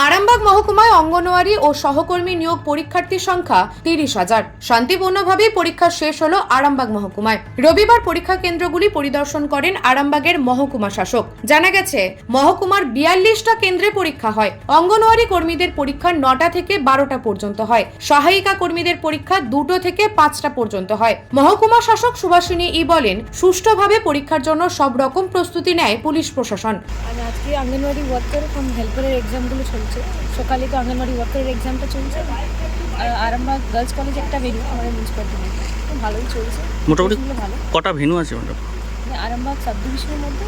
আর আরামবাগ মহকুমায় অঙ্গনওয়াড়ি ও সহকর্মী নিয়োগ পরীক্ষার্থীর সংখ্যা তিরিশ হাজার। শান্তিপূর্ণভাবে পরীক্ষা শেষ হলো আরামবাগ মহকুমায়। রবিবার পরীক্ষা কেন্দ্রগুলি পরিদর্শন করেন আরামবাগের মহকুমা শাসক। জানা গেছে, মহকুমার বিয়াল্লিশটা কেন্দ্রে পরীক্ষা হয়। অঙ্গনওয়াড়ি কর্মীদের পরীক্ষা নটা থেকে বারোটা পর্যন্ত হয়। সহায়িকা কর্মীদের পরীক্ষা দুটো থেকে পাঁচটা পর্যন্ত হয়। মহকুমা শাসক সুভাষিনী ই বলেন, সুষ্ঠুভাবে পরীক্ষার জন্য সব রকম প্রস্তুতি নেয় পুলিশ প্রশাসন। আজকে অঙ্গনওয়াড়ি ওয়ার্কার কাম হেল্পারের এক্সামগুলো চলছে? সকালে তো অঙ্গনওয়াড়ি ওয়ার্কারের এক্সামটা চলছে। আর আমরা গার্লস কলেজ একটা ভেন্যু আমাদের মিউনিসিপ্যালিটি ভালোই চলছে। মোটামুটি ভালো। কটা ভেনু আছে ম্যাডাম মানে আরামবাগ সাব ডিভিশনের মধ্যে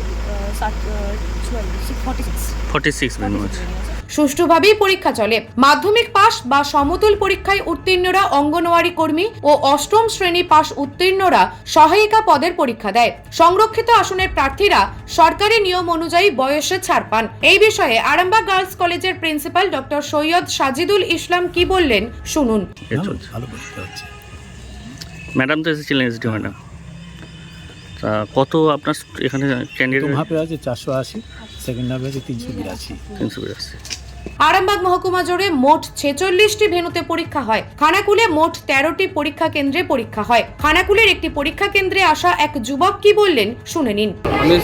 সুষ্ঠুভাবেই পরীক্ষা চলে। মাধ্যমিক পাস বা সমতুল পরীক্ষায় উত্তীর্ণরা অঙ্গনওয়াড়ি কর্মী ও অষ্টম শ্রেণি পাস উত্তীর্ণরা সহায়িকা পদের পরীক্ষা দেয়। সংরক্ষিত আসনের প্রার্থীরা সরকারি নিয়ম অনুযায়ী বয়সে ছাড় পান। এই বিষয়ে আরামবাগ গার্লস কলেজের প্রিন্সিপাল ডক্টর সৈয়দ সাজিদুল ইসলাম কি বললেন শুনুন। ম্যাডাম তো এসেছিলেন এসডি ম্যাডাম। কত আপনার এখানে ক্যান্ডিডেট হাফে আছে চারশো আশি সেকেন্ড হাফে আছে তিনশো বিরাশি। তিনশো বিরাশি। আরামবাগ মহকুমা জুড়ে মোট ছেচল্লিশটি ভেনুতে পরীক্ষা হয়। খানাকুলে মোট তেরোটি পরীক্ষা কেন্দ্রে পরীক্ষা হয়। খানাকুলের একটি পরীক্ষা কেন্দ্রে আসা এক যুবক কি বললেন শুনে নিন। আমি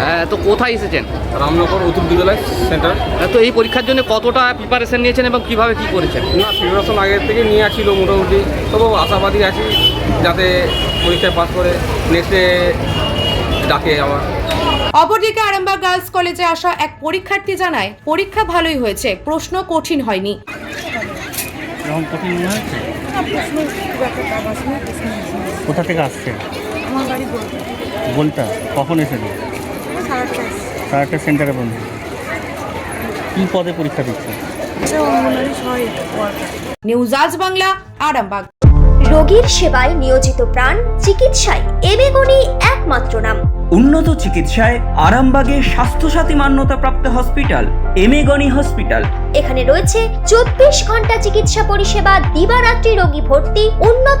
হ্যাঁ, তো কোথায় এসেছেন? রামনগর অতুল বিদ্যালয় সেন্টার। হ্যাঁ, তো এই পরীক্ষার জন্য কতটা প্রিপারেশন নিয়েছেন এবং কীভাবে কি করেছেন? না প্রিপারেশন আগের থেকে নিয়ে আসছিল মোটামুটি। তবু আশাবাদী আছি যাতে পরীক্ষায় পাস করে নেক্সটে ডাকে আমার। অপরদিকে আরামবাগ গার্লস কলেজে আসা এক পরীক্ষার্থী জানায় পরীক্ষা ভালোই হয়েছে প্রশ্ন কঠিন হয়নি। কোথা থেকে আসছে? আমার বলটা কখন এসেছে? সাড়ে আটটা সেন্টারে বন্ধ। কী পদে পরীক্ষা দিচ্ছে? নিউজ আজ বাংলা আরামবাগ। রোগীর সেবায় নিয়োজিত প্রাণ চিকিৎসায় এবেগুনি একমাত্র নাম। উন্নত চিকিৎসায় আরামবাগে স্বাস্থ্যসাথী মান্যতাপ্রাপ্ত হসপিটাল এমেগনি হসপিটাল। এখানে রয়েছে চব্বিশ ঘণ্টা চিকিৎসা পরিষেবা দিবারাত্রি রোগী ভর্তি উন্নত